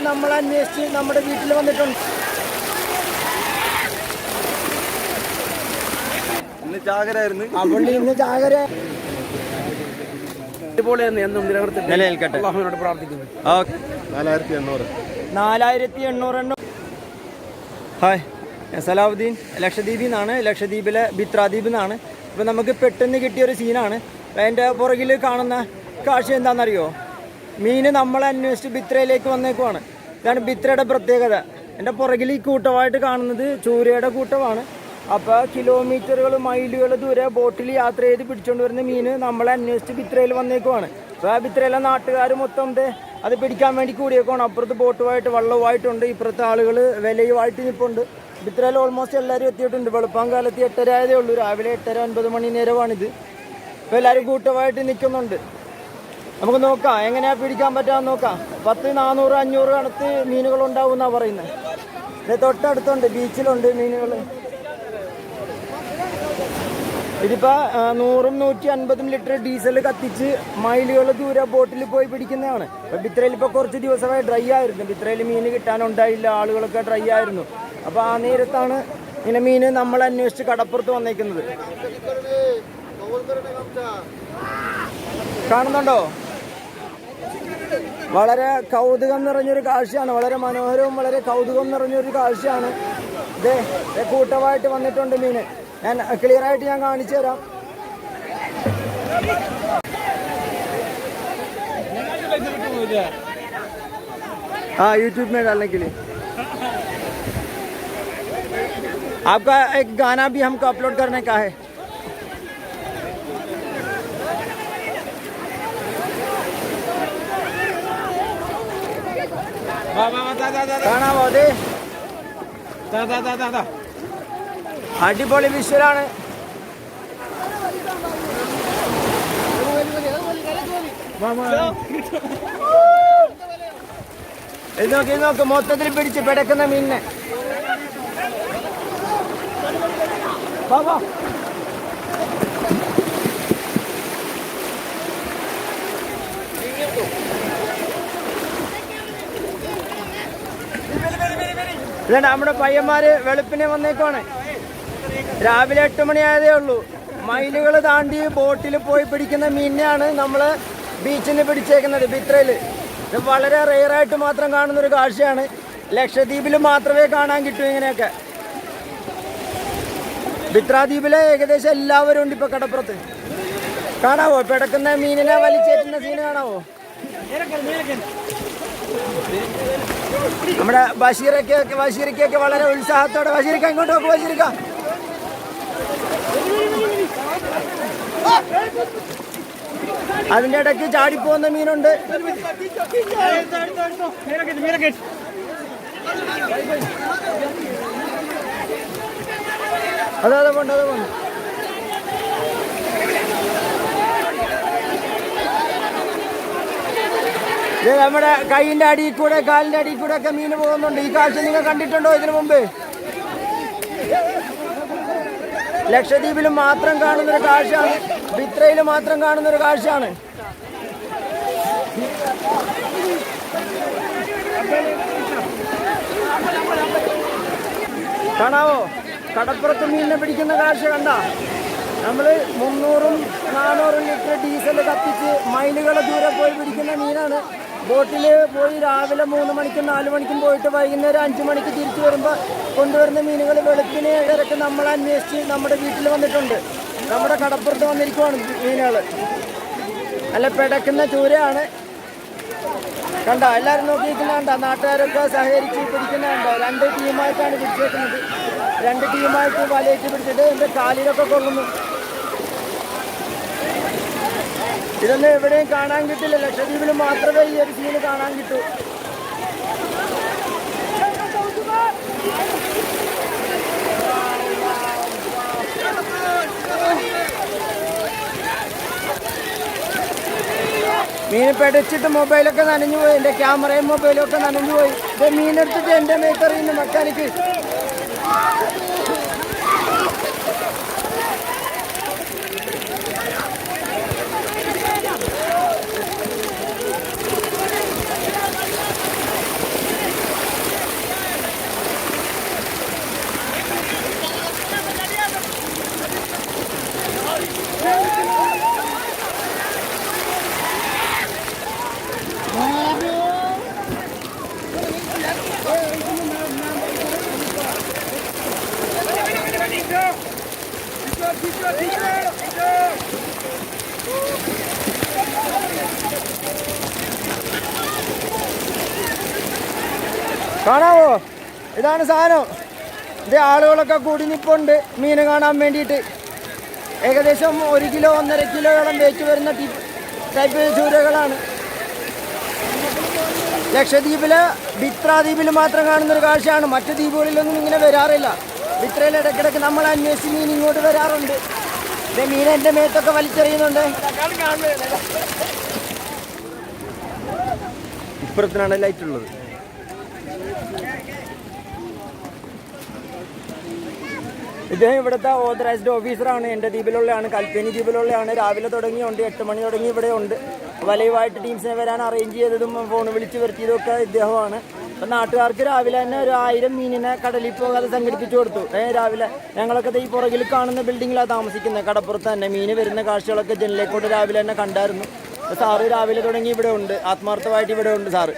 ഇടയ്ക്ക് നമ്മൾ അന്വേഷിച്ച് നമ്മുടെ വീട്ടിൽ വന്നിട്ടുണ്ട്. ഇന്ന് നിലനിൽക്കട്ടെ. പ്രാർത്ഥിക്കുന്നു. നാലായിരത്തി എണ്ണൂറ്. നാലായിരത്തി എണ്ണൂറെണ്ണം ഹായ്. സലാഹുദ്ദീൻ സലാവുദ്ദീൻ ലക്ഷദ്വീപിൽ നിന്നാണ്. ലക്ഷദ്വീപിലെ ബിത്രാദ്വീപിൽ നിന്നാണ്. ഇപ്പം നമുക്ക് പെട്ടെന്ന് കിട്ടിയ ഒരു സീനാണ് അതിന്റെ പുറകിൽ കാണുന്ന കാഴ്ച എന്താണെന്നറിയോ? മീൻ നമ്മളെ അന്വേഷിച്ച് ബിത്രയിലേക്ക് വന്നേക്കുവാണ്. ഇതാണ് ബിത്രയുടെ പ്രത്യേകത. എന്റെ പുറകിൽ ഈ കൂട്ടമായിട്ട് കാണുന്നത് ചൂരയുടെ കൂട്ടമാണ്. അപ്പോൾ കിലോമീറ്ററുകൾ മൈലുകൾ ദൂരെ ബോട്ടിൽ യാത്ര ചെയ്ത് പിടിച്ചുകൊണ്ട് വരുന്ന മീൻ നമ്മളെ അന്വേഷിച്ച് ബിത്രയിൽ വന്നേക്കുവാണ്. അപ്പോൾ ആ ബിത്രയിലെ നാട്ടുകാർ മൊത്തം അത് പിടിക്കാൻ വേണ്ടി കൂടിയേക്കുവാണ്. അപ്പുറത്ത് ബോട്ടുമായിട്ട് വള്ളവുമായിട്ടുണ്ട്. ഇപ്പുറത്തെ ആളുകൾ വിലയുമായിട്ട് നിൽപ്പുണ്ട് ബിത്രയിൽ ഓൾമോസ്റ്റ് എല്ലാവരും എത്തിയിട്ടുണ്ട്. വെളുപ്പം കാലത്ത് എട്ടര ആയതേ ഉള്ളൂ. രാവിലെ എട്ടര ഒൻപത് മണി നേരമാണിത്. അപ്പോൾ എല്ലാവരും കൂട്ടമായിട്ട് നിൽക്കുന്നുണ്ട്. നമുക്ക് നോക്കാം എങ്ങനെയാ പിടിക്കാൻ പറ്റാന്ന് നോക്കാം. പത്ത് നാനൂറ് അഞ്ഞൂറ് അടുത്ത് മീനുകൾ ഉണ്ടാവും എന്നാ പറയുന്നത് തൊട്ടടുത്തുണ്ട് ബീച്ചിലുണ്ട് മീനുകൾ ഇതിപ്പോ നൂറും നൂറ്റി അൻപതും ലിറ്റർ ഡീസൽ കത്തിച്ച് മൈലുകൾ ദൂരെ ബോട്ടിൽ പോയി പിടിക്കുന്നതാണ്. ഇപ്പൊ ബിത്രയിൽ ഇപ്പൊ കുറച്ച് ദിവസമായി ഡ്രൈ ആയിരുന്നു. ബിത്രയിൽ മീൻ കിട്ടാനുണ്ടായില്ല ആളുകളൊക്കെ ഡ്രൈ ആയിരുന്നു. അപ്പൊ ആ നേരത്താണ് ഇങ്ങനെ മീൻ നമ്മൾ അന്വേഷിച്ച് കടപ്പുറത്ത് വന്നേക്കുന്നത്. കാണുന്നുണ്ടോ? വളരെ കൗതുകം നിറഞ്ഞൊരു കാഴ്ചയാണ് വളരെ മനോഹരവും വളരെ കൗതുകം നിറഞ്ഞൊരു കാഴ്ചയാണ് ഇതേ ദേ കൂട്ടമായിട്ട് വന്നിട്ടുണ്ട് മീന് ഞാൻ ക്ലിയർ ആയിട്ട് ഞാൻ കാണിച്ചു തരാം हाँ यूट्यूब में डालने के लिए आपका एक गाना भी हमको अपलोड करने का है അടിപൊളി വിഷ്വലാണ്. ഇത് നോക്കി നോക്ക് മൊത്തത്തിൽ പിടിച്ച് പിടക്കുന്ന മീനെ Thank വാ. ഇതാണ് നമ്മുടെ പയ്യന്മാര് വെളുപ്പിനെ വന്നേക്കുവാണ്. രാവിലെ എട്ട് മണിയായതേ ഉള്ളൂ. മൈലുകൾ താണ്ടി ബോട്ടിൽ പോയി പിടിക്കുന്ന മീനിനെയാണ് നമ്മൾ ബീച്ചിൽ നിന്ന് പിടിച്ചേക്കുന്നത് ബിത്രയിൽ ഇത് വളരെ റെയറായിട്ട് മാത്രം കാണുന്ന ഒരു കാഴ്ചയാണ്. ലക്ഷദ്വീപിൽ മാത്രമേ കാണാൻ കിട്ടൂ ഇങ്ങനെയൊക്കെ. ബിത്രാദ്വീപിലെ ഏകദേശം എല്ലാവരും ഉണ്ട് ഇപ്പൊ കടപ്പുറത്ത്. കാണാവോ? പിടക്കുന്ന മീനിനെ വലിച്ചേറ്റുന്ന സീന് കാണാവോ? നമ്മുടെ ബഷീറൊക്കെ ബഷീറിക്കൊക്കെ വളരെ ഉത്സാഹത്തോടെ ബഷീറിക്ക ഇങ്ങോട്ട് നോക്കും ബഷീറിക്ക അതിന്റെ ഇടയ്ക്ക് ചാടിപ്പോകുന്ന മീനുണ്ട്. അതെ അതെ പോണ്ട് അതെ പോണ്ട് നമ്മുടെ കൈയിന്റെ അടിയിൽ കൂടെ കാലിന്റെ അടിയിൽ കൂടെ ഒക്കെ മീൻ പോകുന്നുണ്ട്. ഈ കാഴ്ച നിങ്ങൾ കണ്ടിട്ടുണ്ടോ ഇതിനു മുമ്പ്? ലക്ഷദ്വീപിൽ മാത്രം കാണുന്നൊരു കാഴ്ചയാണ്. ബിത്രയിൽ മാത്രം കാണുന്നൊരു കാഴ്ചയാണ്. കാണാവോ? കടപ്പുറത്ത് മീനിനെ പിടിക്കുന്ന കാഴ്ച കണ്ട. നമ്മൾ മുന്നൂറും നാനൂറും ലിറ്റർ ഡീസൽ കത്തിച്ച് മൈലുകളെ ദൂരെ പോയി പിടിക്കുന്ന മീനാണ്. ബോട്ടിൽ പോയി രാവിലെ മൂന്ന് മണിക്കും നാല് മണിക്കും പോയിട്ട് വൈകുന്നേരം അഞ്ച് മണിക്ക് തിരിച്ചു വരുമ്പോൾ കൊണ്ടുവരുന്ന മീനുകൾ വെളുപ്പിന് ഇടയ്ക്ക് നമ്മൾ അന്വേഷിച്ച് നമ്മുടെ വീട്ടിൽ വന്നിട്ടുണ്ട്. നമ്മുടെ കടപ്പുറത്ത് വന്നിരിക്കുവാണ് മീനുകൾ. അല്ല പിടക്കുന്ന ചൂരയാണ്. കണ്ട എല്ലാവരും നോക്കിയിരിക്കുന്ന കണ്ട നാട്ടുകാരൊക്കെ സഹകരിച്ച് പിടിക്കുന്ന കണ്ട രണ്ട് ടീമായിട്ടാണ് പിടിച്ചേക്കുന്നത്. രണ്ട് ടീമായിട്ട് വലയിട്ട് പിടിച്ചിട്ട് എന്റെ കാലിലൊക്കെ കൊള്ളുന്നു. ഇതൊന്നും എവിടെയും കാണാൻ കിട്ടില്ല. ലക്ഷദ്വീപിൽ മാത്രമേ ഈ ഒരു സീന് കാണാൻ കിട്ടൂ. മീൻ പെടച്ചിട്ട് മൊബൈലൊക്കെ നനഞ്ഞു പോയി. എന്റെ ക്യാമറയും മൊബൈലും ഒക്കെ നനഞ്ഞു പോയി. ഇത് മീനെടുത്തിട്ട് എന്റെ മേത്തറിയുന്നു മെക്കാനിക്ക് കാണാവോ? ഇതാണ് സാധനം. ഇത് ആളുകളൊക്കെ കൂടി നിപ്പുണ്ട്. മീൻ കാണാൻ വേണ്ടിയിട്ട്. ഏകദേശം ഒരു കിലോ ഒന്നര കിലോയോളം വേച്ചു വരുന്ന ടൈപ്പ് ചൂരകളാണ്. ലക്ഷദ്വീപിലെ ബിത്രാദ്വീപിൽ മാത്രം കാണുന്നൊരു കാഴ്ചയാണ്. മറ്റു ദ്വീപുകളിലൊന്നും ഇങ്ങനെ വരാറില്ല. ബിത്രയിൽ ഇടയ്ക്കിടയ്ക്ക് നമ്മൾ അന്വേഷിച്ച് മീൻ ഇങ്ങോട്ട് വരാറുണ്ട്. ഇത് മീൻ എന്റെ മേത്തൊക്കെ വലിച്ചെറിയുന്നുണ്ട്. ഇപ്പുറത്തിനാണ് ലൈറ്റ് ഉള്ളത്. ഇദ്ദേഹം ഇവിടുത്തെ ഓതറൈസ്ഡ് ഓഫീസറാണ് എന്റെ ദ്വീപിലുള്ളതാണ് കൽപ്പനി ദ്വീപിലുള്ളതാണ് രാവിലെ തുടങ്ങിയുണ്ട് എട്ട് മണി തുടങ്ങി ഇവിടെ ഉണ്ട് വലയുമായിട്ട് ടീംസിനെ വരാൻ അറേഞ്ച് ചെയ്തതും ഫോൺ വിളിച്ച് വരുത്തിയതും ഒക്കെ ഇദ്ദേഹമാണ്. അപ്പം നാട്ടുകാർക്ക് രാവിലെ തന്നെ ഒരു ആയിരം മീനിനെ കടലിൽ പോകാതെ സംഘടിപ്പിച്ചു കൊടുത്തു. ഏ രാവിലെ ഞങ്ങളൊക്കെ ഈ പുറകിൽ കാണുന്ന ബിൽഡിങ്ങിലാണ് താമസിക്കുന്നത് കടപ്പുറത്ത് തന്നെ മീൻ വരുന്ന കാഴ്ചകളൊക്കെ ജനലേക്കോട്ട് രാവിലെ തന്നെ കണ്ടായിരുന്നു. സാറ് രാവിലെ തുടങ്ങി ഇവിടെ ഉണ്ട്. ആത്മാർത്ഥമായിട്ട് ഇവിടെ ഉണ്ട് സാറ്.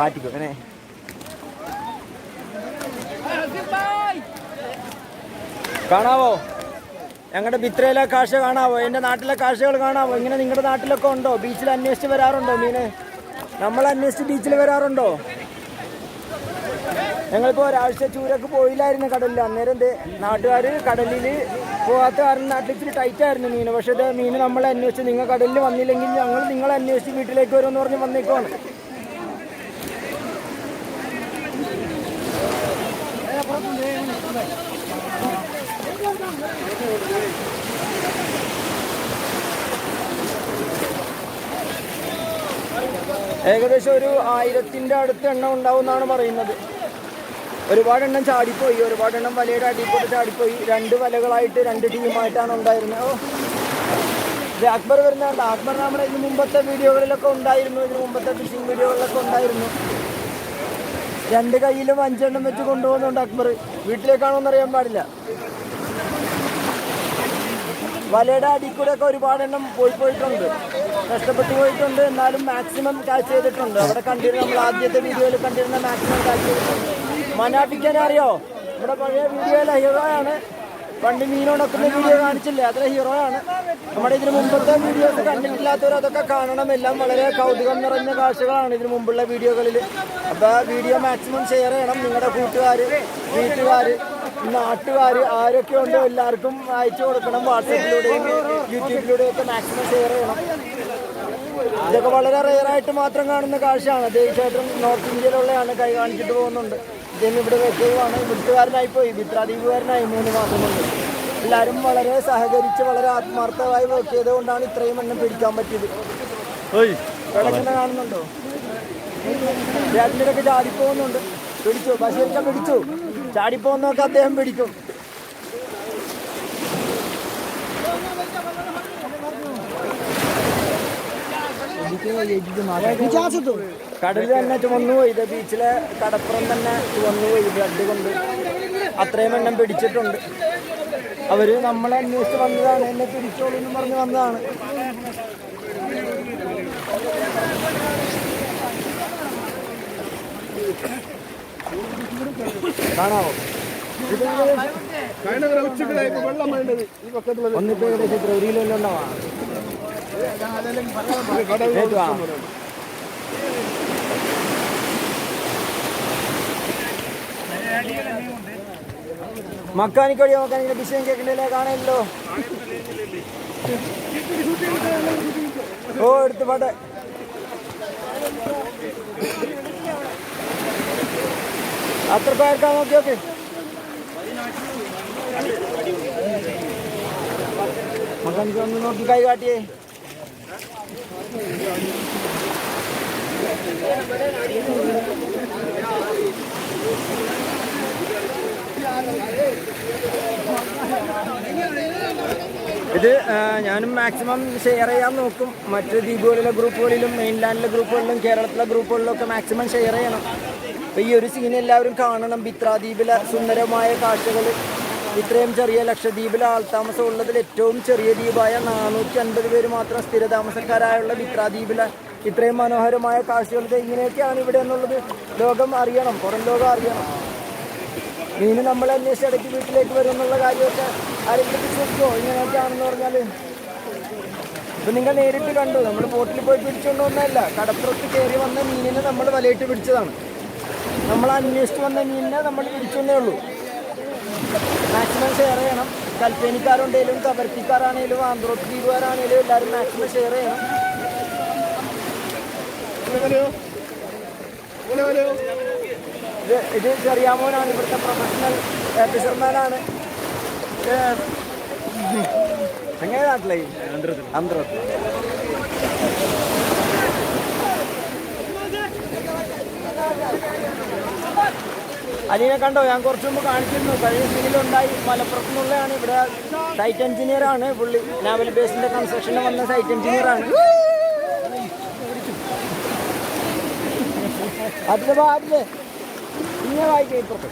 പാറ്റിക്കോ അങ്ങനെ കാണാവോ? ഞങ്ങളുടെ ബിത്രയിലെ കാഴ്ച കാണാവോ? എന്റെ നാട്ടിലെ കാഴ്ചകൾ കാണാവോ? ഇങ്ങനെ നിങ്ങളുടെ നാട്ടിലൊക്കെ ഉണ്ടോ? ബീച്ചിൽ അന്വേഷിച്ച് വരാറുണ്ടോ മീന്? നമ്മൾ അന്വേഷിച്ച് ബീച്ചിൽ വരാറുണ്ടോ? ഞങ്ങളിപ്പോൾ ഒരാഴ്ച ചൂരൊക്കെ പോയില്ലായിരുന്നു കടലിൽ അന്നേരം എന്ത് നാട്ടുകാർ കടലിൽ പോകാത്ത കാരണം നാട്ടിൽ ഇച്ചിരി ടൈറ്റ് ആയിരുന്നു മീൻ പക്ഷേ ഇത് മീൻ നമ്മളെ അന്വേഷിച്ച് നിങ്ങൾ കടലിൽ വന്നില്ലെങ്കിൽ ഞങ്ങൾ നിങ്ങളെ അന്വേഷിച്ച് വീട്ടിലേക്ക് വരുമെന്ന് പറഞ്ഞ് വന്നേക്കുവാണ്. ഏകദേശം ഒരു ആയിരത്തിന്റെ അടുത്ത് എണ്ണം ഉണ്ടാവുമെന്നാണ് പറയുന്നത്. ഒരുപാട് എണ്ണം ചാടിപ്പോയി. ഒരുപാട് എണ്ണം വലയുടെ അടിപ്പോട്ട് ചാടിപ്പോയി. രണ്ട് വലകളായിട്ട് രണ്ട് ടീമായിട്ടാണ് ഉണ്ടായിരുന്നത്. ഓ. അക്ബർ വരുന്നുണ്ട് അക്ബർ നമ്മുടെ ഇതിന് മുമ്പത്തെ വീഡിയോകളിലൊക്കെ ഉണ്ടായിരുന്നു. ഇതിന് മുമ്പത്തെ ഫിഷിംഗ് വീഡിയോകളിലൊക്കെ ഉണ്ടായിരുന്നു. രണ്ട് കയ്യിലും അഞ്ചെണ്ണം വെച്ച് കൊണ്ടുപോകുന്നുണ്ട് അക്ബർ. വീട്ടിലേക്കാണോന്ന് അറിയാൻ പാടില്ല. വലയുടെ അടിക്കൂടെയൊക്കെ ഒരുപാട് എണ്ണം പോയി പോയിട്ടുണ്ട്. നഷ്ടപ്പെട്ടു പോയിട്ടുണ്ട്. എന്നാലും മാക്സിമം ക്യാച്ച് ചെയ്തിട്ടുണ്ട്. അവിടെ കണ്ടിരുന്ന നമ്മൾ ആദ്യത്തെ വീഡിയോയിൽ കണ്ടിരുന്ന മാക്സിമം ക്യാച്ച് ചെയ്തിട്ടുണ്ട്. മനാഫിക്കാൻ അറിയോ? നമ്മുടെ പഴയ വീഡിയോയിലെ ഹീറോ ആണ്. പണ്ട് മീനോടൊക്കുന്ന വീഡിയോ കാണിച്ചില്ലേ? അതിലെ ഹീറോ ആണ്. നമ്മുടെ ഇതിന് മുമ്പത്തെ വീഡിയോസ് കണ്ടിട്ടില്ലാത്തവർ അതൊക്കെ കാണണം. എല്ലാം വളരെ കൗതുകം നിറഞ്ഞ കാഴ്ചകളാണ് ഇതിന് മുമ്പുള്ള വീഡിയോകളിൽ അപ്പോൾ വീഡിയോ മാക്സിമം ഷെയർ ചെയ്യണം. നിങ്ങളുടെ കൂട്ടുകാർ വീട്ടുകാർ നാട്ടുകാർ ആരൊക്കെ ഉണ്ടോ എല്ലാവർക്കും അയച്ചു കൊടുക്കണം. വാട്സപ്പിലൂടെയും യൂട്യൂബിലൂടെയും ഒക്കെ മാക്സിമം ഷെയർ ചെയ്യണം. ഇതൊക്കെ വളരെ റെയറായിട്ട് മാത്രം കാണുന്ന കാഴ്ചയാണ്. ദേശേട്ടൻ നോർത്ത് ഇന്ത്യയിലുള്ളതാണ് കൈ കാണിച്ചിട്ട് പോകുന്നുണ്ട്. ഇദ്ദേഹം ഇവിടെ വെക്കുകയാണ്. ഇവിടുത്തുകാരനായി പോയി. ബിത്രാദീപുകാരനായി മൂന്ന് മാസം കൊണ്ട്. എല്ലാവരും വളരെ സഹകരിച്ച് വളരെ ആത്മാർത്ഥമായി വർക്ക് ചെയ്തുകൊണ്ടാണ് ഇത്രയും എണ്ണം പിടിക്കാൻ പറ്റിയത്. കിടക്കുന്ന കാണുന്നുണ്ടോ? ചേട്ടന്റെ ചാടിപ്പോകുന്നുണ്ട്. പിടിച്ചു. പശുവിനൊക്കെ പിടിച്ചു. ചാടിപ്പോകുന്നൊക്കെ അദ്ദേഹം പിടിക്കും. കടൽ തന്നെ ചുമന്നു പോയത് ബീച്ചിലെ കടപ്പുറം തന്നെ ചുമന്നു പോയി ബ്ലഡ് കൊണ്ട് അത്രയും എണ്ണം പിടിച്ചിട്ടുണ്ട്. അവർ നമ്മളെ അന്വേഷിച്ച് വന്നതാണ് എന്നെ പിടിച്ചോളൂ എന്ന് പറഞ്ഞ് വന്നതാണ്. കാണാവോ? ഒന്നിപ്പോ ഏകദേശം ഇത്ര ഒരു കിലോ ഉണ്ടാവാ. മക്കാനിക്ക് വഴിയോ മക്കാനിക്കിന്റെ വിഷയം കേൾക്കണ്ടല്ലേ? കാണല്ലോ ഓ എടുത്ത് പാട്ടെ. അത്ര പേർക്കാ നോക്കി ഓക്കെ. മക്കാനിക്ക് ഒന്ന് നോക്കി കൈ കാട്ടിയേ. ഇത് ഞാനും മാക്സിമം ഷെയർ ചെയ്യാൻ നോക്കും. മറ്റ് ദ്വീപുകളിലെ ഗ്രൂപ്പുകളിലും മെയിൻലാൻഡിലെ ഗ്രൂപ്പുകളിലും കേരളത്തിലെ ഗ്രൂപ്പുകളിലും ഒക്കെ മാക്സിമം ഷെയർ ചെയ്യണം. അപ്പോൾ ഈ ഒരു സീൻ എല്ലാവരും കാണണം. ബിത്രാദ്വീപിലെ സുന്ദരമായ കാഴ്ചകൾ ഇത്രയും ചെറിയ ലക്ഷദ്വീപിലെ ആൾത്താമസം ഉള്ളതിൽ ഏറ്റവും ചെറിയ ദ്വീപായ നാനൂറ്റി അൻപത് പേര് മാത്രം സ്ഥിരതാമസക്കാരായുള്ള വിത്രാദ്വീപിലെ ഇത്രയും മനോഹരമായ കാഴ്ചകൾ ഇത് ഇങ്ങനെയൊക്കെയാണ് ഇവിടെ എന്നുള്ളത് ലോകം അറിയണം പുറം ലോകം അറിയണം. മീൻ നമ്മൾ അന്വേഷിച്ച് ഇടയ്ക്ക് വീട്ടിലേക്ക് വരും എന്നുള്ള കാര്യമൊക്കെ ആരെങ്കിലും ചോദിക്കുമോ ഇങ്ങനെയൊക്കെയാണെന്ന് പറഞ്ഞാൽ ഇപ്പം നിങ്ങൾ നേരിട്ട് കണ്ടു നമ്മൾ ബോട്ടിൽ പോയി പിടിച്ചുകൊണ്ട് വന്നതല്ല. കടപ്പുറത്ത് കയറി വന്ന മീനിനെ നമ്മൾ വലയിട്ട് പിടിച്ചതാണ്. നമ്മൾ അന്വേഷിച്ച് വന്ന മീനിനെ നമ്മൾ പിടിച്ചെന്നേ ഉള്ളൂ. മാക്സിമം ഷെയർ ചെയ്യണം കൽപ്പേനിക്കാരുണ്ടെങ്കിലും കവർത്തിക്കാരാണേലും ആന്ധ്രോത്ത് ദ്വീപുകാരാണേലും എല്ലാവരും മാക്സിമം ഷെയർ ചെയ്യണം ഇത് ഇത് ചെറിയാമോനാണ് ഇവിടുത്തെ പ്രൊഫഷണൽ ഫിഷർമാനാണ് എങ്ങനെ നാട്ടിലായി ആന്ധ്രത്തിൽ അലീനെ കണ്ടോ? ഞാൻ കുറച്ച് മുമ്പ് കാണിച്ചിരുന്നു. കഴിഞ്ഞ സീനിലുണ്ടായി മലപ്പുറത്തുനിന്നുള്ളതാണ് ഇവിടെ സൈറ്റ് എഞ്ചിനീയർ ആണ്. പുള്ളി നാവൽ ബേസിന്റെ കൺസ്ട്രക്ഷന് വന്ന സൈറ്റ് എഞ്ചിനീയർ ആണ്. അതിന്റെ അതിലെ ഇങ്ങനെ വായിക്കാം ഇപ്പുറത്ത്.